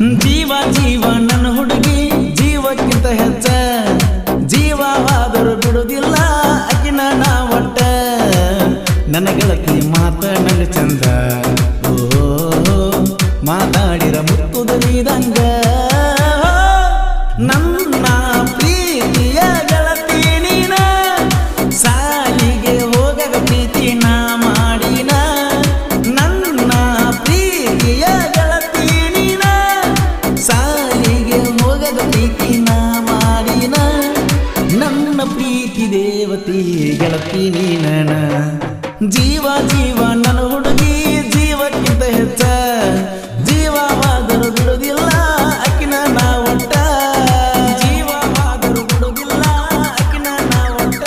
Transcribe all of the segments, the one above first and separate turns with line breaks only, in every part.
ಜೀವ ಜೀವ ನನ್ನ ಹುಡುಗಿ. ಜೀವಕ್ಕಿಂತ ಹೆಚ್ಚ ಜೀವವಾದರೂ ಬಿಡುವುದಿಲ್ಲ. ಅಕಿನ ನಾ ಒಟ್ಟ ನನ್ನ ಗೆಳತಿ ಮಾತನಾಡ ಚಂದ. ಪ್ರೀತಿ ದೇವತಿ, ಗೆಳತಿ ನೀನನ ಜೀವ ಜೀವ, ನನ್ನ ಹುಡುಗಿ, ಜೀವಕ್ಕಿಂತ ಹೆಚ್ಚ. ಜೀವವಾದರೂ ಬಿಡುವುದಿಲ್ಲ, ಅಕ್ಕಿನ ನಾ ಒಟ್ಟ ಜೀವವಾದರೂ ಬಿಡುವುದಿಲ್ಲ, ಅಕ್ಕಿನ ನಾ ಒಟ್ಟ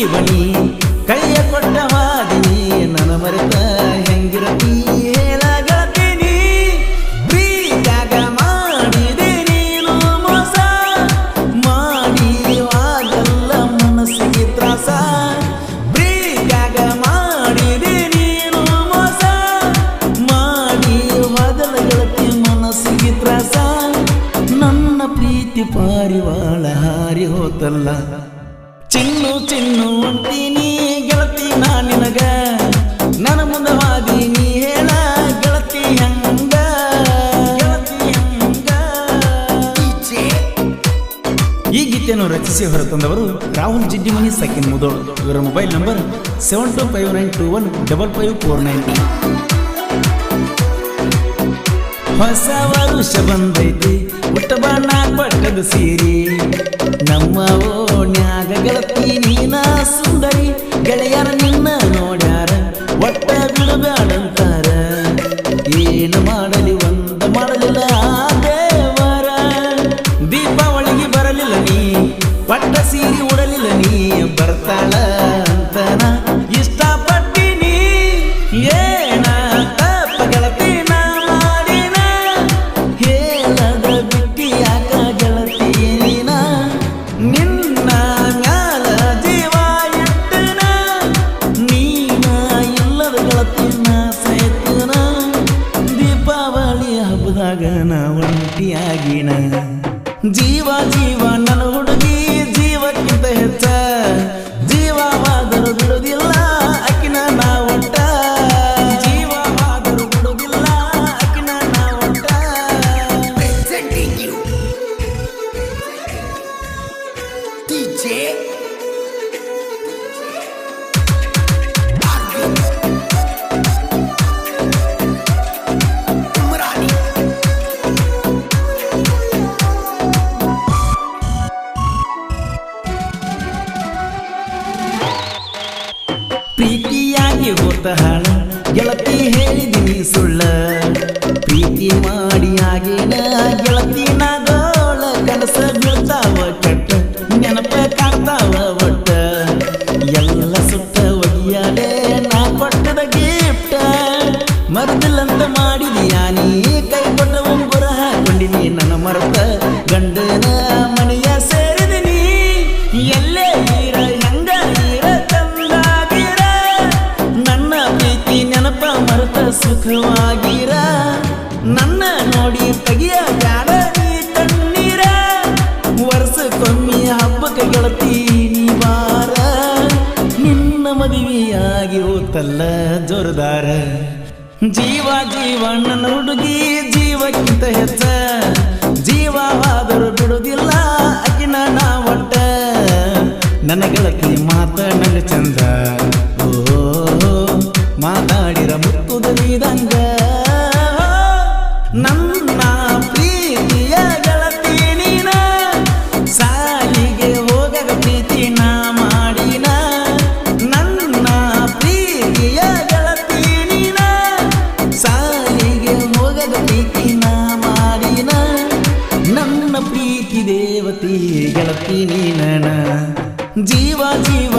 ಜೀವನಿ, ಕೈಯ ಕೊಟ್ಟವಾದಿ ನನ್ನ ಮರೆತ ಹೆಂಗಿರತಿ ಹೇಳ ಗೆಳತೀನಿ ಪ್ರೀತ್ಯಾಗ ಮಾಡಿದೆ ನೀನು ಮೋಸ ಮಾಡಿ ಆಗಲ್ಲ ಮನಸ್ಸಿಗೆ ತ್ರಾಸ. ಪ್ರೀತ್ಯಾಗ ಮಾಡಿದೆ ನೀನು ಮೋಸ ಮಾಡಿ ಗೆಳತಿ ಮನಸ್ಸಿಗೆ ತ್ರಾಸ. ನನ್ನ ಪ್ರೀತಿ ಪಾರಿವಾಳ ಹಾರಿ ಹೋತಲ್ಲ. ಚಿನ್ನು ಅಂತೀನಿ ಗೆಳತಿ ನಾ ನಿನಗ. ನನ್ನ ಮುಂದವಾದಿ ನೀ ಹೇಳ ಗೆಳತಿ ಹಂಗ. ಗೆಳತಿ ಹಂಗ. ಈ ಗೀತೆಯನ್ನು ರಚಿಸಿ ಹೊರತಂದವರು ರಾಹುಲ್ ಜಿಡ್ಡಿಮನಿ ಸಕಿನ್ ಮುದೋಳ್. ಇವರ mobile number seven two five nine two one double five four nine ಹೊಸ ವರುಷ ಬಂದೈತಿ ಹುಟ್ಟ ಬಣ್ಣ ಪಟ್ಟದ ಸೀರಿ. ನಮ್ಮ ಓಣ್ಯಾಗ ಗೆಳತಿ ನೀನ ಸುಂದರಿ ಗೆಳೆಯರ ನಿನ್ನ ನೋಡ್ಯಾರ ಒಟ್ಟ ಬಿಡಬ್ಯಾಡಂತಾರ ಜೀವ ಜೀವ ನನ್ನ ಹುಡುಗಿ ಜೀವಕ್ಕಿಂತ ಹೆಚ್ಚ. ಪ್ರೀತಿಯಾಗಿ ಹೋತ ಹಾಳ ಗೆಳತಿ ಹೇಳಿದಿ ಸುಳ್ಳ. ಪ್ರೀತಿ ಮಾಡಿ ಗೆಳ ಸುಖವಾಗಿರ. ನನ್ನ ನೋಡಿ ತೆಗಿಯ ಬ್ಯಾಡ ನೀ ಕಣ್ಣೀರ ವರ್ಷಕ್ಕೊಮ್ಮೆ ಹಬ್ಬಕ್ಕೆ ಗೆಳತಿ ಬಾರ. ನಿನ್ನ ಮದುವೆಯಾಗಿ ಹೋತಲ್ಲ ಜೋರದಾರ. ಜೀವ ಜೀವ ನನ್ನ ಹುಡುಗಿ ಜೀವಕ್ಕಿಂತ ಹೆಚ್ಚ. ಜೀವವಾದರೂ ಬಿಡುವುದಿಲ್ಲ ಅಕಿನ ನಾ ಒಟ್ಟ ನನ್ನ ಗೆಳತಿ ಗೆಳತಿ ನೀನನ ಜೀವ ಜೀವ